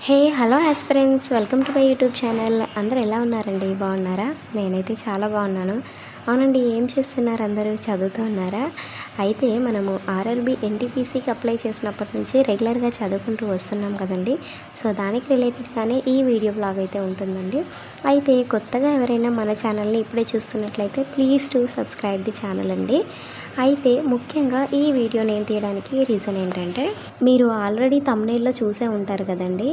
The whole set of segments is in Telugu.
Hey hello aspirants. Welcome to my YouTube channel. అందరూ ఎలా ఉన్నారండి? బాగున్నారా? నేనైతే చాలా బాగున్నాను. అవునండి ఏం చేస్తున్నారు? అందరూ చదువుతున్నారా అయితే మనము ఆర్ఆర్బి ఎన్టీపీసీకి అప్లై చేసినప్పటి నుంచి రెగ్యులర్గా చదువుకుంటూ వస్తున్నాం కదండి. సో దానికి రిలేటెడ్గానే ఈ వీడియో బ్లాగ్ అయితే ఉంటుందండి. అయితే కొత్తగా ఎవరైనా మన ఛానల్ని ఇప్పుడే చూస్తున్నట్లయితే please to subscribe the channel అండి. అయితే ముఖ్యంగా ఈ వీడియో నేను తీయడానికి రీజన్ ఏంటంటే మీరు ఆల్రెడీ తమ్నేల్లో చూసే ఉంటారు కదండి.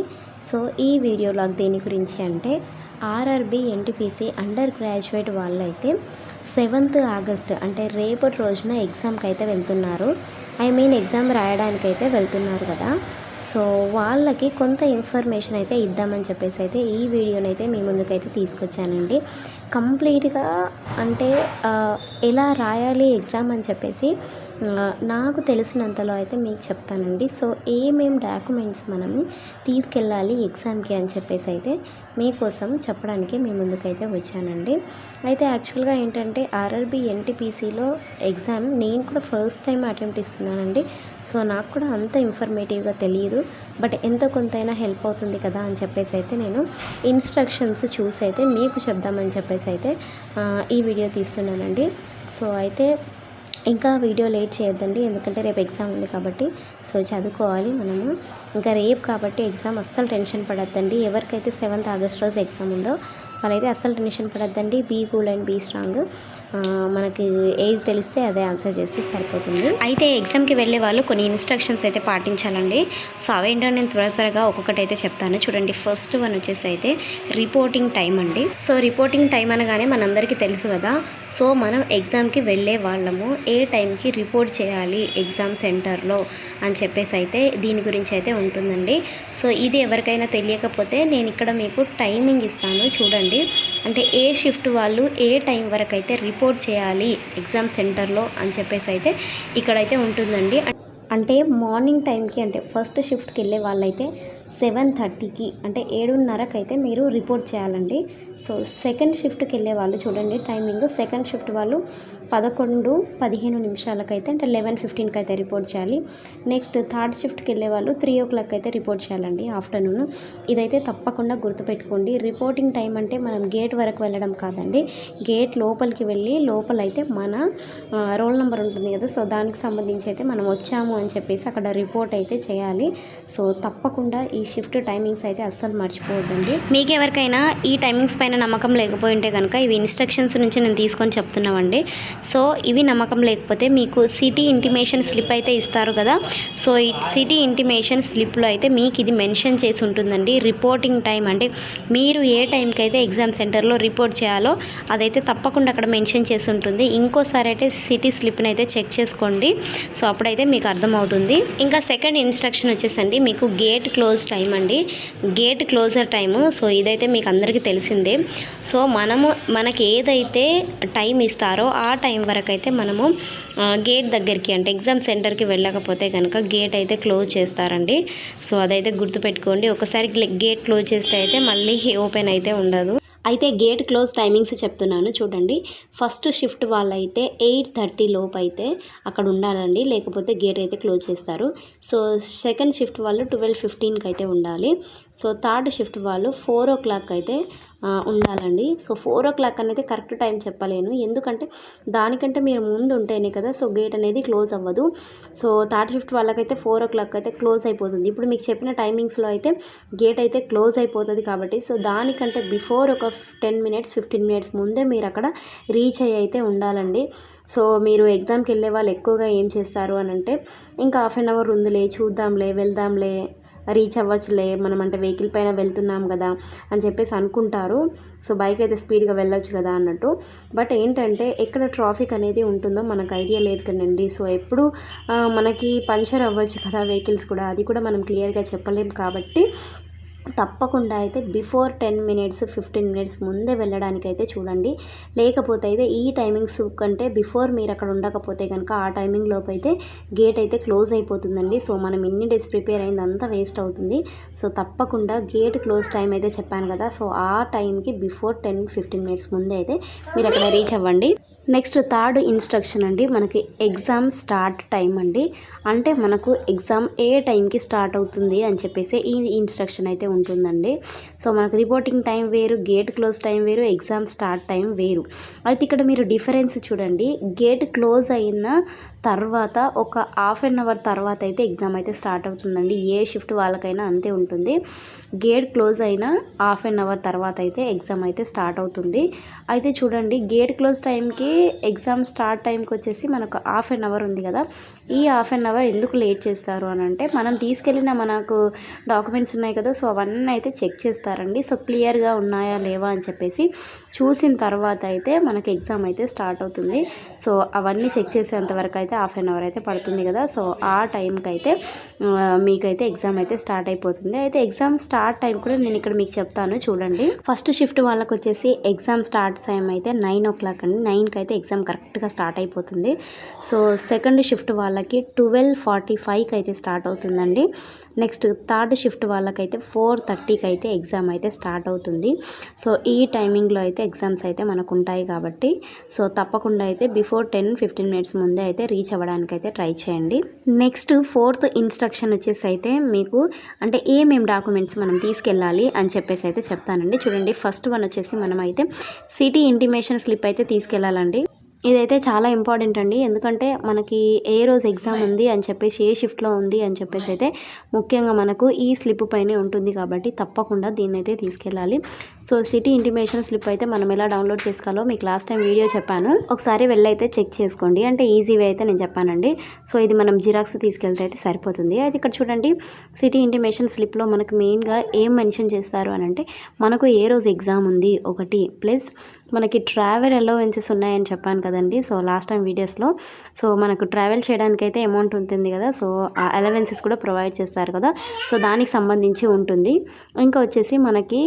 సో ఈ వీడియో లాగ్ దేని గురించి అంటే ఆర్ఆర్బి ఎన్టీపీసీ అండర్ గ్రాడ్యుయేట్ వాళ్ళైతే సెవెంత్ ఆగస్ట్ అంటే రేపటి రోజున ఎగ్జామ్కి అయితే వెళ్తున్నారు. ఐ మీన్ ఎగ్జామ్ రాయడానికైతే వెళ్తున్నారు కదా. సో వాళ్ళకి కొంత ఇన్ఫర్మేషన్ అయితే ఇద్దామని చెప్పేసి అయితే ఈ వీడియోని అయితే మీ ముందుకైతే తీసుకొచ్చానండి. కంప్లీట్గా అంటే ఎలా రాయాలి ఎగ్జామ్ అని చెప్పేసి నాకు తెలిసినంతలో అయితే మీకు చెప్తానండి. సో ఏమేం డాక్యుమెంట్స్ మనం తీసుకెళ్ళాలి ఎగ్జామ్కి అని చెప్పేసి అయితే మీకోసం చెప్పడానికి మీ ముందుకైతే వచ్చానండి. అయితే యాక్చువల్గా ఏంటంటే ఆర్ఆర్బి ఎన్టీపీసీలో ఎగ్జామ్ నేను కూడా ఫస్ట్ టైం అటెంప్ట్ ఇస్తున్నానండి. సో నాకు కూడా అంత ఇన్ఫర్మేటివ్గా తెలియదు బట్ ఎంతో కొంతైనా హెల్ప్ అవుతుంది కదా అని చెప్పేసి అయితే నేను ఇన్స్ట్రక్షన్స్ చూసి అయితే మీకు చెప్దామని చెప్పేసి అయితే ఈ వీడియో తీస్తున్నానండి. సో అయితే ఇంకా వీడియో లేట్ చేయొద్దండి. ఎందుకంటే రేపు ఎగ్జామ్ ఉంది కాబట్టి. సో చదువుకోవాలి మనము. ఇంకా రేపు కాబట్టి ఎగ్జామ్ అస్సలు టెన్షన్ పడద్దండి. ఎవరికైతే సెవెంత్ ఆగస్ట్ రోజు ఎగ్జామ్ ఉందో వాళ్ళైతే అస్సలు tension పడద్దండి. Be cool and be strong. మనకి ఏది తెలిస్తే అదే ఆన్సర్ చేస్తే సరిపోతుంది. అయితే ఎగ్జామ్కి వెళ్ళే వాళ్ళు కొన్ని ఇన్స్ట్రక్షన్స్ అయితే పాటించాలండి. సో అవేంటో నేను త్వర త్వరగా ఒక్కొక్కటి అయితే చెప్తాను. చూడండి ఫస్ట్ వన్ వచ్చేసి అయితే రిపోర్టింగ్ టైం అండి. సో రిపోర్టింగ్ టైం అనగానే మనందరికీ తెలుసు కదా. సో మనం ఎగ్జామ్కి వెళ్ళే వాళ్ళము ఏ టైంకి రిపోర్ట్ చేయాలి ఎగ్జామ్ సెంటర్లో అని చెప్పేసి అయితే దీని గురించి అయితే ఉంటుందండి. సో ఇది ఎవరికైనా తెలియకపోతే నేను ఇక్కడ మీకు టైమింగ్ ఇస్తాను చూడండి. అంటే ఏ షిఫ్ట్ వాళ్ళు ఏ టైం వరకు అయితే రిపోర్ట్ రిపోర్ట్ చేయాలి ఎగ్జామ్ సెంటర్లో అని చెప్పేసి అయితే ఇక్కడైతే ఉంటుందండి. అంటే మార్నింగ్ టైంకి అంటే ఫస్ట్ షిఫ్ట్కి వెళ్ళే వాళ్ళైతే సెవెన్ థర్టీకి అంటే ఏడున్నరకు అయితే మీరు రిపోర్ట్ చేయాలండి. సో సెకండ్ షిఫ్ట్కి వెళ్ళే వాళ్ళు చూడండి టైమింగ్. సెకండ్ షిఫ్ట్ వాళ్ళు పదకొండు పదిహేను నిమిషాలకైతే అంటే లెవెన్ ఫిఫ్టీన్కి అయితే రిపోర్ట్ చేయాలి. నెక్స్ట్ థర్డ్ షిఫ్ట్కి వెళ్ళే వాళ్ళు త్రీ ఓ క్లాక్ అయితే రిపోర్ట్ చేయాలండి ఆఫ్టర్నూన్. ఇదైతే తప్పకుండా గుర్తుపెట్టుకోండి. రిపోర్టింగ్ టైం అంటే మనం గేట్ వరకు వెళ్ళడం కాదండి. గేట్ లోపలికి వెళ్ళి లోపలైతే మన రోల్ నెంబర్ ఉంటుంది కదా సో దానికి సంబంధించి అయితే మనం వచ్చాము అని చెప్పేసి అక్కడ రిపోర్ట్ అయితే చేయాలి. సో తప్పకుండా ఈ షిఫ్ట్ టైమింగ్స్ అయితే అస్సలు మర్చిపోవద్దండి. మీకు ఎవరికైనా ఈ టైమింగ్స్ పైన నమ్మకం లేకపోయి ఉంటే కనుక ఇవి ఇన్స్ట్రక్షన్స్ నుంచి నేను తీసుకొని చెప్తున్నామండి. సో ఇవి నమ్మకం లేకపోతే మీకు సిటీ ఇంటిమేషన్ స్లిప్ అయితే ఇస్తారు కదా. సో ఈ సిటీ ఇంటిమేషన్ స్లిప్లో అయితే మీకు ఇది మెన్షన్ చేసి ఉంటుందండి. రిపోర్టింగ్ టైం అంటే మీరు ఏ టైంకి అయితే ఎగ్జామ్ సెంటర్లో రిపోర్ట్ చేయాలో అదైతే తప్పకుండా అక్కడ మెన్షన్ చేసి ఉంటుంది. ఇంకోసారి అయితే సిటీ స్లిప్ని అయితే చెక్ చేసుకోండి. సో అప్పుడైతే మీకు అర్థమవుతుంది. ఇంకా సెకండ్ ఇన్స్ట్రక్షన్ వచ్చేసండి. మీకు గేట్ క్లోజ్ టైం అండి. గేట్ క్లోజర్ టైము సో ఇదైతే మీకు అందరికీ తెలిసిందే. సో మనము మనకి ఏదైతే టైం ఇస్తారో ఆ టైం వరకు అయితే మనము గేట్ దగ్గరికి అంటే ఎగ్జామ్ సెంటర్కి వెళ్ళకపోతే కనుక గేట్ అయితే క్లోజ్ చేస్తారండి. సో అదైతే గుర్తుపెట్టుకోండి. ఒకసారి గేట్ క్లోజ్ చేస్తే అయితే మళ్ళీ ఓపెన్ అయితే ఉండదు. అయితే గేట్ క్లోజ్ టైమింగ్స్ చెప్తున్నాను చూడండి. ఫస్ట్ షిఫ్ట్ వాళ్ళైతే ఎయిట్ థర్టీ లోపు అయితే అక్కడ ఉండాలండి. లేకపోతే గేట్ అయితే క్లోజ్ చేస్తారు. సో సెకండ్ షిఫ్ట్ వాళ్ళు ట్వెల్వ్ ఫిఫ్టీన్కి అయితే ఉండాలి. సో థర్డ్ షిఫ్ట్ వాళ్ళు ఫోర్ ఓ క్లాక్ అయితే ఉండాలండి. సో ఫోర్ ఓ క్లాక్ అనేది కరెక్ట్ టైం చెప్పలేను. ఎందుకంటే దానికంటే మీరు ముందు ఉంటేనే కదా సో గేట్ అనేది క్లోజ్ అవ్వదు. సో థర్డ్ షిఫ్ట్ వాళ్ళకైతే ఫోర్ ఓ క్లాక్ అయితే క్లోజ్ అయిపోతుంది. ఇప్పుడు మీకు చెప్పిన టైమింగ్స్లో అయితే గేట్ అయితే క్లోజ్ అయిపోతుంది కాబట్టి సో దానికంటే బిఫోర్ ఒక టెన్ మినిట్స్ ఫిఫ్టీన్ మినిట్స్ ముందే మీరు అక్కడ రీచ్ అయ్యి అయితే ఉండాలండి. సో మీరు ఎగ్జామ్కి వెళ్ళే వాళ్ళు ఎక్కువగా ఏం చేస్తారు అని అంటే ఇంకా హాఫ్ అన్ అవర్ ఉందిలే చూద్దాంలే వెళ్దాంలే రీచ్ అవ్వచ్చులే మనం అంటే వెహికల్ పైన వెళ్తున్నాం కదా అని చెప్పేసి అనుకుంటారు. సో బైక్ అయితే స్పీడ్గా వెళ్ళొచ్చు కదా అన్నట్టు. బట్ ఏంటంటే ఎక్కడ ట్రాఫిక్ అనేది ఉంటుందో మనకు ఐడియా లేదు కదండి. సో ఎప్పుడు మనకి పంచర్ అవ్వచ్చు కదా వెహికల్స్ కూడా. అది కూడా మనం క్లియర్గా చెప్పలేం కాబట్టి తప్పకుండా అయితే before ten minutes fifteen minutes ముందే వెళ్ళడానికి అయితే చూడండి. లేకపోతే అయితే ఈ టైమింగ్స్ కంటే బిఫోర్ మీరు అక్కడ ఉండకపోతే కనుక ఆ టైమింగ్ లోపు అయితే గేట్ అయితే క్లోజ్ అయిపోతుందండి. సో మనం ఎన్ని డేస్ ప్రిపేర్ అయింది అంతా వేస్ట్ అవుతుంది. సో తప్పకుండా గేట్ క్లోజ్ టైం అయితే చెప్పాను కదా. సో ఆ టైంకి బిఫోర్ టెన్ ఫిఫ్టీన్ మినిట్స్ ముందే అయితే మీరు అక్కడ రీచ్ అవ్వండి. నెక్స్ట్ థర్డ్ ఇన్స్ట్రక్షన్ అండి మనకి ఎగ్జామ్ స్టార్ట్ టైం అండి. అంటే మనకు ఎగ్జామ్ ఏ టైంకి స్టార్ట్ అవుతుంది అని చెప్పేసి ఈ ఇన్స్ట్రక్షన్ అయితే ఉంటుందండి. సో మనకు రిపోర్టింగ్ టైం వేరు గేట్ క్లోజ్ టైం వేరు ఎగ్జామ్ స్టార్ట్ టైం వేరు. అయితే ఇక్కడ మీరు డిఫరెన్స్ చూడండి గేట్ క్లోజ్ అయిన తర్వాత ఒక హాఫ్ అన్ అవర్ తర్వాత అయితే ఎగ్జామ్ అయితే స్టార్ట్ అవుతుందండి. ఏ షిఫ్ట్ వాళ్ళకైనా అంతే ఉంటుంది. గేట్ క్లోజ్ అయిన హాఫ్ అన్ అవర్ తర్వాత అయితే ఎగ్జామ్ అయితే స్టార్ట్ అవుతుంది. అయితే చూడండి గేట్ క్లోజ్ టైంకి ఎగ్జామ్ స్టార్ట్ టైంకి వచ్చేసి మనకు హాఫ్ అన్ అవర్ ఉంది కదా. ఈ హాఫ్ అన్ అవర్ ఎందుకు లేట్ చేస్తారు అని అంటే మనం తీసుకెళ్ళిన మనకు డాక్యుమెంట్స్ ఉన్నాయి కదా సో అవన్నీ అయితే చెక్ చేస్తారండి. సో క్లియర్గా ఉన్నాయా లేవా అని చెప్పేసి చూసిన తర్వాత అయితే మనకి ఎగ్జామ్ అయితే స్టార్ట్ అవుతుంది. సో అవన్నీ చెక్ చేసేంత వరకు అయితే హాఫ్ అన్ అవర్ అయితే పడుతుంది కదా. సో ఆ టైంకి అయితే మీకైతే ఎగ్జామ్ అయితే స్టార్ట్ అయిపోతుంది. అయితే ఎగ్జామ్ స్టార్ట్ టైం కూడా నేను ఇక్కడ మీకు చెప్తాను చూడండి. ఫస్ట్ షిఫ్ట్ వాళ్ళకి వచ్చేసి ఎగ్జామ్ స్టార్ట్ టైం అయితే నైన్ ఓ క్లాక్ అండి నైన్కి అయితే ఎగ్జామ్ కరెక్ట్గా స్టార్ట్ అయిపోతుంది. సో సెకండ్ షిఫ్ట్ వాళ్ళకి ట్వెల్వ్ ఫార్టీ ఫైవ్కి అయితే స్టార్ట్ అవుతుందండి. నెక్స్ట్ థర్డ్ షిఫ్ట్ వాళ్ళకైతే ఫోర్ థర్టీకి అయితే ఎగ్జామ్ అయితే స్టార్ట్ అవుతుంది. సో ఈ టైమింగ్లో అయితే ఎగ్జామ్స్ అయితే మనకు ఉంటాయి కాబట్టి. సో తప్పకుండా అయితే బిఫోర్ టెన్ ఫిఫ్టీన్ మినిట్స్ ముందే అయితే రీచ్ రీచ్ అయితే ట్రై చేయండి. నెక్స్ట్ ఫోర్త్ ఇన్స్ట్రక్షన్ వచ్చేసి అయితే మీకు అంటే ఏమేం డాక్యుమెంట్స్ మనం తీసుకెళ్ళాలి అని చెప్పేసి అయితే చెప్తానండి. చూడండి ఫస్ట్ వన్ వచ్చేసి మనం అయితే సిటీ ఇంటిమేషన్ స్లిప్ అయితే తీసుకెళ్ళాలండి. ఇదైతే చాలా ఇంపార్టెంట్ అండి. ఎందుకంటే మనకి ఏ రోజు ఎగ్జామ్ ఉంది అని చెప్పేసి ఏ షిఫ్ట్లో ఉంది అని చెప్పేసి అయితే ముఖ్యంగా మనకు ఈ స్లిప్ పైనే ఉంటుంది కాబట్టి తప్పకుండా దీన్ని అయితే తీసుకెళ్ళాలి. సో సిటీ ఇంటిమేషన్ స్లిప్ అయితే మనం ఎలా డౌన్లోడ్ చేసుకోవాలో మీకు లాస్ట్ టైం వీడియో చెప్పాను. ఒకసారి వెళ్ళైతే చెక్ చేసుకోండి. అంటే ఈజీ వే అయితే నేను చెప్పానండి. సో ఇది మనం జిరాక్స్ తీసుకెళ్తే అయితే సరిపోతుంది. అయితే ఇక్కడ చూడండి సిటీ ఇంటిమేషన్ స్లిప్లో మనకు మెయిన్గా ఏం మెన్షన్ చేస్తారు అని అంటే మనకు ఏ రోజు ఎగ్జామ్ ఉంది? ఒకటి. ప్లస్ మనకి ట్రావెల్ అలవెన్సెస్ ఉన్నాయని చెప్పాను కదండి. సో లాస్ట్ టైం వీడియోస్లో. సో మనకు ట్రావెల్ చేయడానికైతే అమౌంట్ ఉంటుంది కదా. సో ఆ అలవెన్సెస్ కూడా ప్రొవైడ్ చేస్తారు కదా. సో దానికి సంబంధించి ఉంటుంది. ఇంకా వచ్చేసి మనకి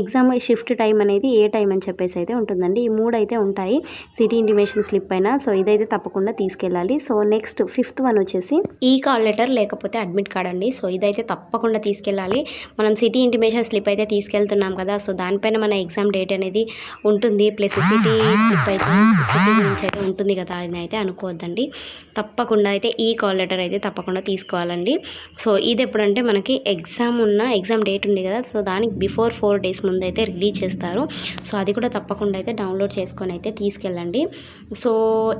ఎగ్జామ్ షిఫ్ట్ టైం అనేది ఏ టైం అని చెప్పేసి అయితే ఉంటుందండి. ఈ మూడు అయితే ఉంటాయి. సిటీ ఇంటిమేషన్ స్లిప్ అయినా సో ఇదైతే తప్పకుండా తీసుకెళ్ళాలి. సో నెక్స్ట్ ఫిఫ్త్ వన్ వచ్చేసి ఈ కాల్ లెటర్ లేకపోతే అడ్మిట్ కార్డ్ అండి. సో ఇదైతే తప్పకుండా తీసుకెళ్ళాలి. మనం సిటీ ఇంటిమేషన్ స్లిప్ అయితే తీసుకెళ్తున్నాం కదా సో దానిపైన మన ఎగ్జామ్ డేట్ అనేది ఉంటుంది. ప్లస్ సిటీ స్లిప్ అయితే సిటీ గురించి అయితే ఉంటుంది కదా అని అయితే అనుకోవద్దండి. తప్పకుండా అయితే ఈ కాల్ లెటర్ అయితే తప్పకుండా తీసుకోవాలండి. సో ఇది ఎప్పుడంటే మనకి ఎగ్జామ్ ఉన్న ఎగ్జామ్ డేట్ ఉంది కదా సో దానికి బిఫోర్ ఫోర్ డేస్ ముందు అయితే రిలీజ్ చేస్తారు. సో అది కూడా తప్పకుండా అయితే డౌన్లోడ్ చేసుకొని అయితే తీసుకెళ్ళండి. సో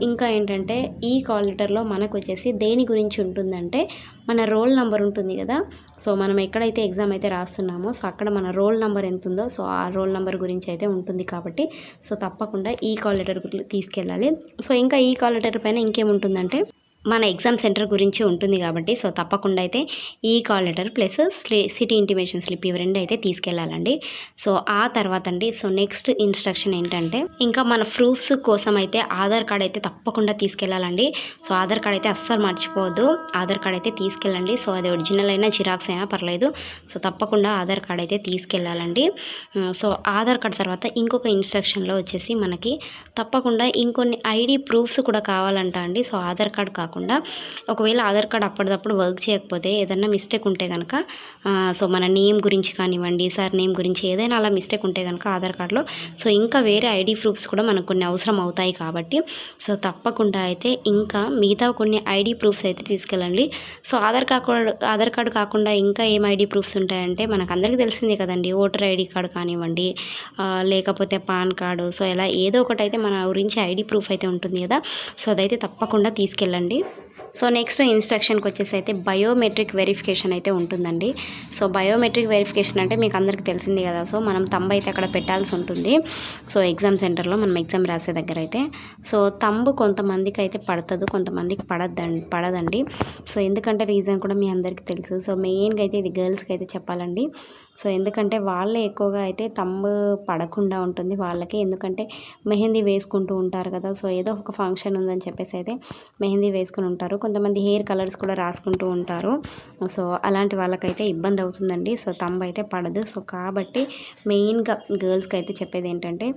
ఇంకా ఏంటంటే ఈ కాల్ లెటర్లో మనకు వచ్చేసి దేని గురించి ఉంటుందంటే మన రోల్ నెంబర్ ఉంటుంది కదా. సో మనం ఎక్కడైతే ఎగ్జామ్ అయితే రాస్తున్నామో సో అక్కడ మన రోల్ నెంబర్ ఎంత ఉందో సో ఆ రోల్ నెంబర్ గురించి అయితే ఉంటుంది కాబట్టి సో తప్పకుండా ఈ కాల్ లెటర్ తీసుకెళ్ళాలి. సో ఇంకా ఈ కాల్ లెటర్ పైన ఇంకేముంటుందంటే మన ఎగ్జామ్ సెంటర్ గురించి ఉంటుంది కాబట్టి సో తప్పకుండా అయితే ఈ call letter plus city intimation slip ఇవి రెండు అయితే తీసుకెళ్ళాలండి సో ఆ తర్వాత అండి సో నెక్స్ట్ ఇన్స్ట్రక్షన్ ఏంటంటే ఇంకా మన ప్రూఫ్స్ కోసం అయితే ఆధార్ కార్డ్ అయితే తప్పకుండా తీసుకెళ్ళాలండి సో ఆధార్ కార్డ్ అయితే అస్సలు మర్చిపోవద్దు. ఆధార్ కార్డ్ అయితే తీసుకెళ్ళండి. సో అది ఒరిజినల్ అయినా జిరాక్స్ అయినా పర్లేదు. సో తప్పకుండా ఆధార్ కార్డ్ అయితే తీసుకెళ్ళాలండి సో ఆధార్ కార్డ్ తర్వాత ఇంకొక ఇన్స్ట్రక్షన్లో వచ్చేసి మనకి తప్పకుండా ఇంకొన్ని ఐడి ప్రూఫ్స్ కూడా కావాలంట అండి. సో ఆధార్ కార్డ్ కాకుండా ఒకవేళ ఆధార్ కార్డ్ అప్పటిదప్పుడు వర్క్ చేయకపోతే ఏదైనా మిస్టేక్ ఉంటే కనుక సో మన నేమ్ గురించి కానివ్వండి సార్ నేమ్ గురించి ఏదైనా అలా మిస్టేక్ ఉంటే కనుక ఆధార్ కార్డులో. సో ఇంకా వేరే ఐడి ప్రూఫ్స్ కూడా మనకు కొన్ని అవసరం అవుతాయి కాబట్టి సో తప్పకుండా అయితే ఇంకా మిగతా కొన్ని ఐడి ప్రూఫ్స్ అయితే తీసుకెళ్ళండి. So Aadhaar card Aadhaar card కాకుండా ఇంకా ఏం ఐడి ప్రూఫ్స్ ఉంటాయంటే మనకు అందరికీ తెలిసిందే కదండి ఓటర్ ఐడి కార్డు కానివ్వండి లేకపోతే పాన్ కార్డు. సో ఇలా ఏదో ఒకటి అయితే మన గురించి ఐడి ప్రూఫ్ అయితే ఉంటుంది కదా సో అదైతే తప్పకుండా తీసుకెళ్ళండి. సో నెక్స్ట్ ఇన్స్ట్రక్షన్కి వచ్చేసి అయితే బయోమెట్రిక్ వెరిఫికేషన్ అయితే ఉంటుందండి. సో బయోమెట్రిక్ వెరిఫికేషన్ అంటే మీకు అందరికీ తెలిసింది కదా సో మనం తంబు అయితే అక్కడ పెట్టాల్సి ఉంటుంది. సో ఎగ్జామ్ సెంటర్లో మనం ఎగ్జామ్ రాసే దగ్గర అయితే. సో తంబు కొంతమందికి అయితే పడుతుంది కొంతమందికి పడద్దండి పడదండి. సో ఎందుకంటే రీజన్ కూడా మీ అందరికీ తెలుసు. సో మెయిన్గా అయితే ఇది గర్ల్స్కి అయితే చెప్పాలండి. సో ఎందుకంటే వాళ్ళే ఎక్కువగా అయితే తంబు పడకుండా ఉంటుంది వాళ్ళకి. ఎందుకంటే మెహందీ వేసుకుంటూ ఉంటారు కదా సో ఏదో ఒక ఫంక్షన్ ఉందని చెప్పేసి అయితే మెహందీ వేసుకుని ఉంటారు. కొంతమంది హెయిర్ కలర్స్ కూడా రాసుకుంటూ ఉంటారు. సో అలాంటి వాళ్ళకైతే ఇబ్బంది అవుతుందండి. సో తమ్ము అయితే పడదు. సో కాబట్టి మెయిన్గా గర్ల్స్కి అయితే చెప్పేది ఏంటంటే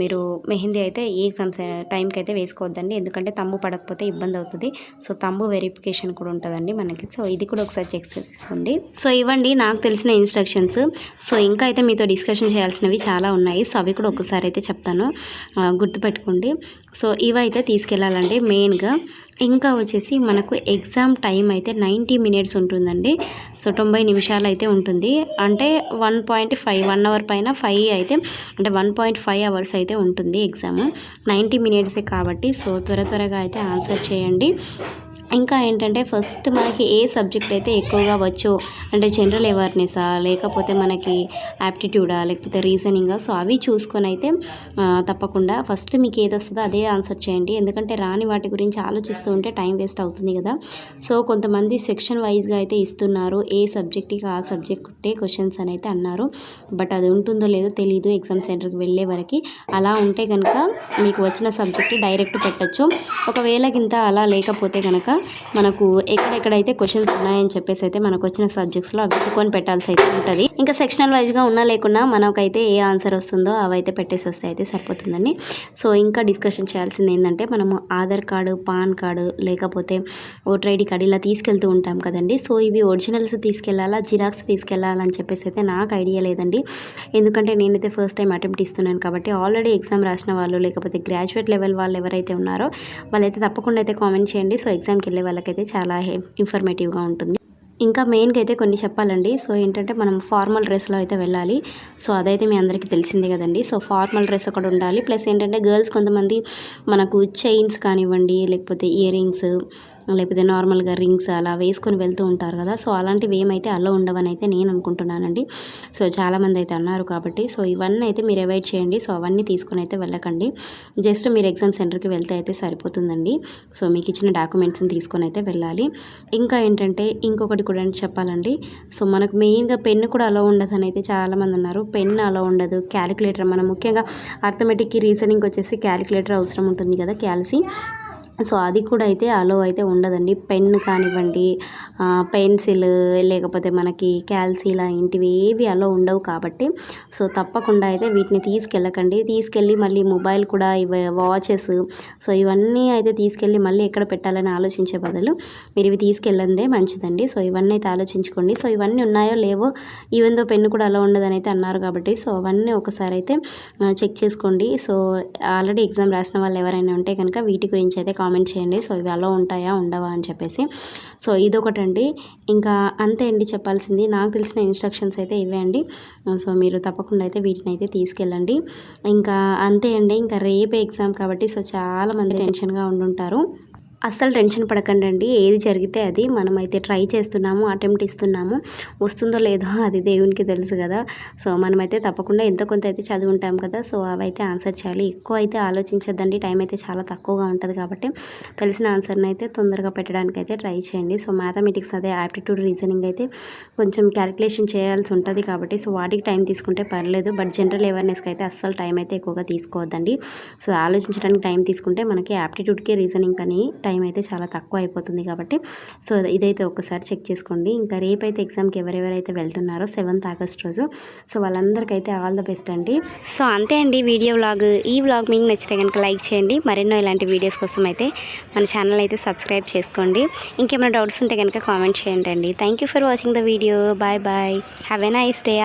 మీరు మెహందీ అయితే ఏ ఎగ్జామ్స్ టైంకి అయితే వేసుకోవద్దండి. ఎందుకంటే తమ్ము పడకపోతే ఇబ్బంది అవుతుంది. సో తమ్ము వెరిఫికేషన్ కూడా ఉంటుందండి మనకి. సో ఇది కూడా ఒకసారి చెక్ చేసుకోండి. సో ఇవ్వండి నాకు తెలిసిన ఇన్స్ట్రక్షన్ క్వశ్చన్స్ సో ఇంకా అయితే మీతో డిస్కషన్ చేయాల్సినవి చాలా ఉన్నాయి. సో అవి కూడా ఒకసారి అయితే చెప్తాను. గుర్తుపెట్టుకోండి. సో ఇవైతే తీసుకెళ్ళాలండి మెయిన్గా ఇంకా వచ్చేసి మనకు ఎగ్జామ్ టైం అయితే నైంటీ మినిట్స్ ఉంటుందండి. సో తొంభై నిమిషాలు అయితే ఉంటుంది. అంటే one point five one hour పైన ఫైవ్ అయితే అంటే వన్ పాయింట్ ఫైవ్ అవర్స్ అయితే ఉంటుంది ఎగ్జామ్. నైంటీ మినిట్సే కాబట్టి సో త్వర త్వరగా అయితే ఆన్సర్ చేయండి. ఇంకా ఏంటంటే ఫస్ట్ మనకి ఏ సబ్జెక్ట్ అయితే ఎక్కువగా వచ్చో అంటే జనరల్ అవేర్నెసా లేకపోతే మనకి యాప్టిట్యూడా లేకపోతే రీజనింగా సో అవి చూసుకొని అయితే తప్పకుండా ఫస్ట్ మీకు ఏది వస్తుందో అదే ఆన్సర్ చేయండి. ఎందుకంటే రాని వాటి గురించి ఆలోచిస్తూ ఉంటే టైం వేస్ట్ అవుతుంది కదా. సో కొంతమంది సెక్షన్ వైజ్గా అయితే ఇస్తున్నారు ఏ సబ్జెక్ట్కి ఆ సబ్జెక్టే క్వశ్చన్స్ అని అయితే అన్నారు. బట్ అది ఉంటుందో లేదో తెలియదు ఎగ్జామ్ సెంటర్కి వెళ్ళే వరకు. అలా ఉంటే కనుక మీకు వచ్చిన సబ్జెక్ట్ డైరెక్ట్ పెట్టచ్చు. ఒకవేళ గింత అలా లేకపోతే కనుక మనకు ఎక్కడెక్కడైతే క్వశ్చన్స్ ఉన్నాయని చెప్పేసి అయితే మనకు వచ్చిన సబ్జెక్ట్స్లో అవి వెతుక్కొని పెట్టాల్సి అయితే ఉంటుంది. ఇంకా సెక్షనల్ వైజ్గా ఉన్నా లేకున్నా మనకైతే ఏ ఆన్సర్ వస్తుందో అవైతే పెట్టేసి వస్తే అయితే సరిపోతుందండి. సో ఇంకా డిస్కషన్ చేయాల్సింది ఏంటంటే మనము ఆధార్ కార్డు పాన్ కార్డు లేకపోతే ఓటర్ ఐడి కార్డు ఇలా తీసుకెళ్తూ ఉంటాం కదండి. సో ఇవి ఒరిజినల్స్ తీసుకెళ్ళాలా జిరాక్స్ తీసుకెళ్ళాలని చెప్పేసి అయితే నాకు ఐడియా లేదండి. ఎందుకంటే నేనైతే ఫస్ట్ టైం అటెంప్ట్ ఇస్తున్నాను కాబట్టి ఆల్రెడీ ఎగ్జామ్ రాసిన వాళ్ళు లేకపోతే గ్రాడ్యుయేట్ లెవెల్ వాళ్ళు ఎవరైతే ఉన్నారో వాళ్ళైతే తప్పకుండా అయితే కామెంట్ చేయండి. సో ఎగ్జామ్కి వెళ్ళే వాళ్ళకైతే చాలా ఇన్ఫర్మేటివ్గా ఉంటుంది. ఇంకా మెయిన్గా అయితే కొన్ని చెప్పాలండి. సో ఏంటంటే మనం ఫార్మల్ డ్రెస్లో అయితే వెళ్ళాలి. సో అదైతే మీ అందరికీ తెలిసిందే కదండి. సో ఫార్మల్ డ్రెస్ ఒకటి ఉండాలి. ప్లస్ ఏంటంటే గర్ల్స్ కొంతమంది మనకు చైన్స్ కానివ్వండి లేకపోతే ఇయర్ రింగ్స్ లేకపోతే నార్మల్గా రింగ్స్ అలా వేసుకొని వెళ్తూ ఉంటారు కదా. సో అలాంటివి ఏమైతే అలో ఉండవని అయితే నేను అనుకుంటున్నానండి. సో చాలామంది అయితే అన్నారు కాబట్టి. సో ఇవన్నీ అయితే మీరు అవాయిడ్ చేయండి. సో అవన్నీ తీసుకొని అయితే వెళ్ళకండి. జస్ట్ మీరు ఎగ్జామ్ సెంటర్కి వెళ్తే అయితే సరిపోతుందండి. సో మీకు ఇచ్చిన డాక్యుమెంట్స్ని తీసుకొని అయితే వెళ్ళాలి. ఇంకా ఏంటంటే ఇంకొకటి కూడా చెప్పాలండి. సో మనకు మెయిన్గా పెన్ను కూడా అలా అని అయితే చాలామంది ఉన్నారు పెన్ అలా ఉండదు. క్యాలిక్యులేటర్ మనం ముఖ్యంగా అర్థమెటిక్కి రీజనింగ్ వచ్చేసి క్యాలిక్యులేటర్ అవసరం ఉంటుంది కదా క్యాల్సీ. సో అది కూడా అయితే అలో అయితే ఉండదండి. పెన్ కానివ్వండి పెన్సిల్ లేకపోతే మనకి క్యాల్సీ ఇంటివి ఏవి అలో ఉండవు కాబట్టి. సో తప్పకుండా అయితే వీటిని తీసుకెళ్ళకండి. తీసుకెళ్ళి మళ్ళీ మొబైల్ కూడా ఇవ వాచెస్ సో ఇవన్నీ అయితే తీసుకెళ్ళి మళ్ళీ ఎక్కడ పెట్టాలని ఆలోచించే బదులు మీరు ఇవి తీసుకెళ్ళందే మంచిదండి. సో ఇవన్నీ అయితే ఆలోచించుకోండి. సో ఇవన్నీ ఉన్నాయో లేవో ఈవెన్ దో పెన్ను కూడా అలా ఉండదని అయితే అన్నారు కాబట్టి సో అవన్నీ ఒకసారి అయితే చెక్ చేసుకోండి. సో ఆల్రెడీ ఎగ్జామ్ రాసిన వాళ్ళు ఎవరైనా ఉంటే కనుక వీటి గురించి అయితే కామెంట్ చేయండి. సో ఇవి అలా ఉంటాయా ఉండవా అని చెప్పేసి. సో ఇదొకటండి. ఇంకా అంతే అండి చెప్పాల్సింది. నాకు తెలిసిన ఇన్స్ట్రక్షన్స్ అయితే ఇవే అండి. సో మీరు తప్పకుండా అయితే వీటిని అయితే తీసుకెళ్ళండి. ఇంకా అంతే అండి. ఇంకా రేపే ఎగ్జామ్ కాబట్టి సో చాలామంది టెన్షన్గా ఉండుంటారు. అస్సలు టెన్షన్ పడకండి అండి ఏది జరిగితే అది మనమైతే ట్రై చేస్తున్నాము అటెంప్ట్ ఇస్తున్నాము. వస్తుందో లేదో అది దేవునికి తెలుసు కదా. సో మనమైతే తప్పకుండా ఎంతో కొంత అయితే చదివి ఉంటాం కదా. సో అవైతే ఆన్సర్ చేయాలి. ఎక్కువ అయితే ఆలోచించద్దండి. టైం అయితే చాలా తక్కువగా ఉంటుంది కాబట్టి తెలిసిన ఆన్సర్ని అయితే తొందరగా పెట్టడానికి అయితే ట్రై చేయండి. సో మ్యాథమెటిక్స్ అదే యాప్టిట్యూడ్ రీజనింగ్ అయితే కొంచెం క్యాలిక్యులేషన్ చేయాల్సి ఉంటుంది కాబట్టి సో వాటికి టైం తీసుకుంటే పర్లేదు. బట్ జనరల్ అవేర్నెస్కి అయితే అస్సలు టైం అయితే ఎక్కువగా తీసుకోవద్దండి. సో ఆలోచించడానికి టైం తీసుకుంటే మనకి యాప్టిట్యూడ్కి రీజనింగ్ అని టైం అయితే చాలా తక్కువ అయిపోతుంది కాబట్టి సో ఇదైతే ఒకసారి చెక్ చేసుకోండి. ఇంకా రేపైతే ఎగ్జామ్కి ఎవరెవరైతే వెళ్తున్నారో సెవెంత్ ఆగస్ట్ రోజు సో వాళ్ళందరికైతే ఆల్ ద బెస్ట్ అండి. సో అంతే అండి వీడియో వ్లాగ్. ఈ వ్లాగ్ మీకు నచ్చితే కనుక లైక్ చేయండి. మరెన్నో ఇలాంటి వీడియోస్ కోసం అయితే మన ఛానల్ అయితే సబ్స్క్రైబ్ చేసుకోండి. ఇంకేమైనా డౌట్స్ ఉంటే కనుక కామెంట్ చేయండి అండి. Thank you for watching the video bye bye have a nice day